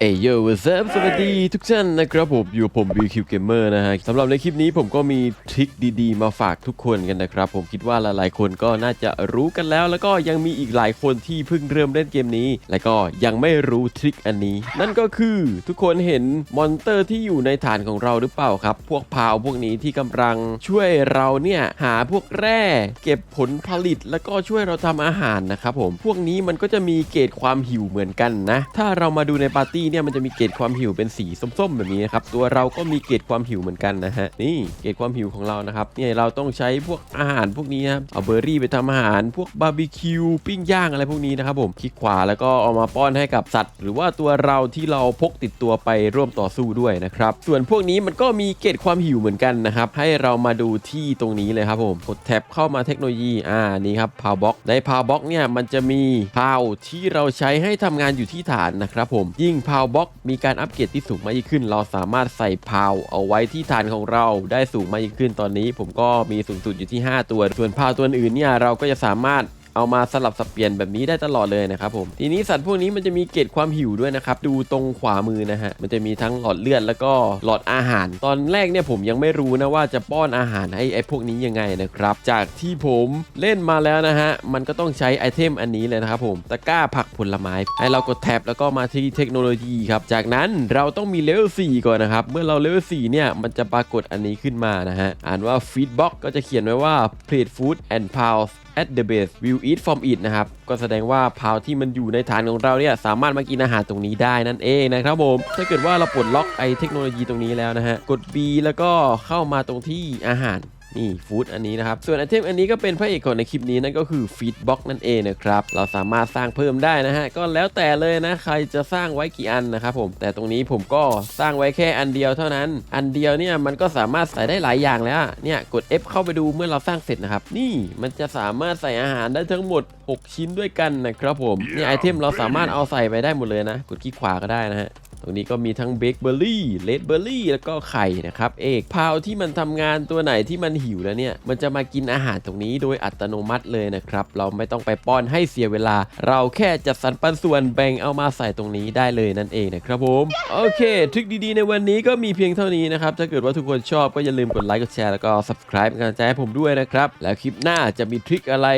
เอยโยวสสวัสดีทุกท่านนะครับผมอยู่กับผม BQ Gamer นะฮะสำหรับในคลิปนี้ผมก็มีทริคดีๆ มาฝากทุกคนกันนะครับ ผมคิดว่าหลายๆคนก็น่าจะรู้กันแล้ว แล้วก็ยังมีอีกหลายคนที่เพิ่งเริ่มเล่นเกมนี้ และก็ยังไม่รู้ทริคอันนี้ นั่นก็คือทุกคนเห็นมอนเตอร์ที่อยู่ในฐานของเราหรือเปล่าครับ พวกพาวพวกนี้ที่กำลังช่วยเราเนี่ยหาพวกแร่ เก็บผลผลิต แล้วก็ช่วยเราทำอาหารนะครับผมพวกนี้มันก็จะมีเกรดความหิวเหมือนกันนะ ถ้าเรามาดูในปาร์ตี้เนี่ยมันจะมีเกรดความหิวเป็นสีส้มๆ แบบนี้นะครับตัวเราก็มีเกรดความหิวเหมือนกันนะฮะนี่เกรดความหิวของเรานะครับเนี่ยเราต้องใช้พวกอาหารพวกนี้นะครับเอาเบอร์รี่ไปทำอาหารพวกบาร์บีคิวปิ้งย่างอะไรพวกนี้นะครับผมคลิกขวาแล้วก็เอามาป้อนให้กับสัตว์ หรือว่าตัวเราที่เราพกติดตัวไปร่วมต่อสู้ด้วยนะครับส่วนพวกนี้มันก็มีเกรดความหิวเหมือนกันนะครับให้เรามาดูที่ตรงนี้เลยครับผมกดแท็บเข้ามาเทคโนโลยีอ่านี่ครับพาวบ็อกในพาวบ็อกเนี่ยมันจะมีพาวที่เราใช้ให้ทำงานอยู่ที่ฐานนะครับผมยิ่งพาาวบ็อกมีการอัปเกรดที่สูงมากยิ่งขึ้น เราสามารถใส่พาวเอาไว้ที่ฐานของเราได้สูงมากยิ่งขึ้นตอนนี้ ผมก็มีสูงสุดอยู่ที่ 5 ตัว ส่วนพาวตัวอื่นเนี่ยเราก็จะสามารถ เอามาสลับสับเปลี่ยนแบบนี้ได้ตลอดเลยนะครับผมทีนี้สัตว์พวกนี้มันจะมีเกรดความหิวด้วยนะครับดูตรงขวามือนะฮะมันจะมีทั้งหลอดเลือดแล้วก็หลอดอาหาร ตอนแรกเนี่ยผมยังไม่รู้นะว่าจะป้อนอาหารให้ไอ้พวกนี้ยังไงนะครับจากที่ผมเล่นมาแล้วนะฮะมันก็ต้องใช้ไอเทมอันนี้เลยนะครับผมตะกร้าผักผลไม้ ให้เรากดแท็บแล้วก็มาที่เทคโนโลยีครับจากนั้นเราต้องมีเลเวล4ก่อนนะครับเมื่อเราเลเวล4เนี่ยมันจะปรากฏอันนี้ขึ้นมานะฮะอ่านว่า feedbox ก็จะเขียนไว้ว่า plate food and pals at the base will eat from it นะครับ ก็แสดงว่าพาวที่มันอยู่ในฐานของเราเนี่ยสามารถมากินอาหารตรงนี้ได้นั่นเองนะครับผม ถ้าเกิดว่าเราปลดล็อกไอเทคโนโลยีตรงนี้แล้วนะฮะ กด B แล้วก็เข้ามาตรงที่อาหาร นี่ฟู้ดอันนี้นะครับ ส่วนไอเทมอันนี้ก็เป็นพระเอกของในคลิปนี้นั่นก็คือฟีดบ็อกนั่นเองนะครับ เราสามารถสร้างเพิ่มได้นะฮะ ก็แล้วแต่เลยนะ ใครจะสร้างไว้กี่อันนะครับผม แต่ตรงนี้ผมก็สร้างไว้แค่อันเดียวเท่านั้น อันเดียวเนี่ยมันก็สามารถใส่ได้หลายอย่างแล้ว เนี่ย กด F เข้าไปดูเมื่อเราสร้างเสร็จนะครับ นี่มันจะสามารถใส่อาหารได้ทั้งหมด 6 ชิ้นด้วยกันนะครับผมนี่ไอเทมเราสามารถเอาใส่ไปได้หมดเลยนะ กดคลิกขวาก็ได้นะฮะ รงนี้ก็มีทั้งเบเกอรี่เลดเบอร์รี่แล้วก็ไข่นะครับเอกพาวที่มันทำงานตัวไหนที่มันหิวแล้วเนี่ยมันจะมากินอาหารตรงนี้โดยอัตโนมัติเลยนะครับเราไม่ต้องไปป้อนให้เสียเวลา เราแค่จัดสรรปันส่วนแบ่งเอามาใส่ตรงนี้ได้เลยนั่นเองนะครับผมโอเคทริคดีๆ ในวันนี้ก็มีเพียงเท่านี้นะครับถ้าเกิดว่าทุกคนชอบก็อย่าลืมกดไลค์กดแชร์แล้วก็ subscribe เป็นกำลังใจให้ผมด้วยนะครับแล้วคลิปหน้าจะมีทริคอะไร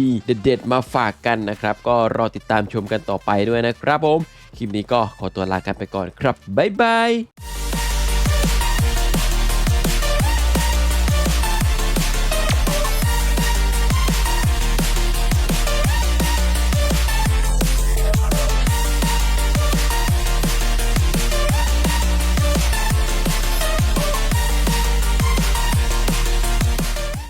ดีๆ เด็ดๆมาฝากกันนะครับก็รอติดตามชมกันต่อไปด้วยนะครับผม คลิปนี้ก็ขอตัวลากันไปก่อนครับบ๊ายบาย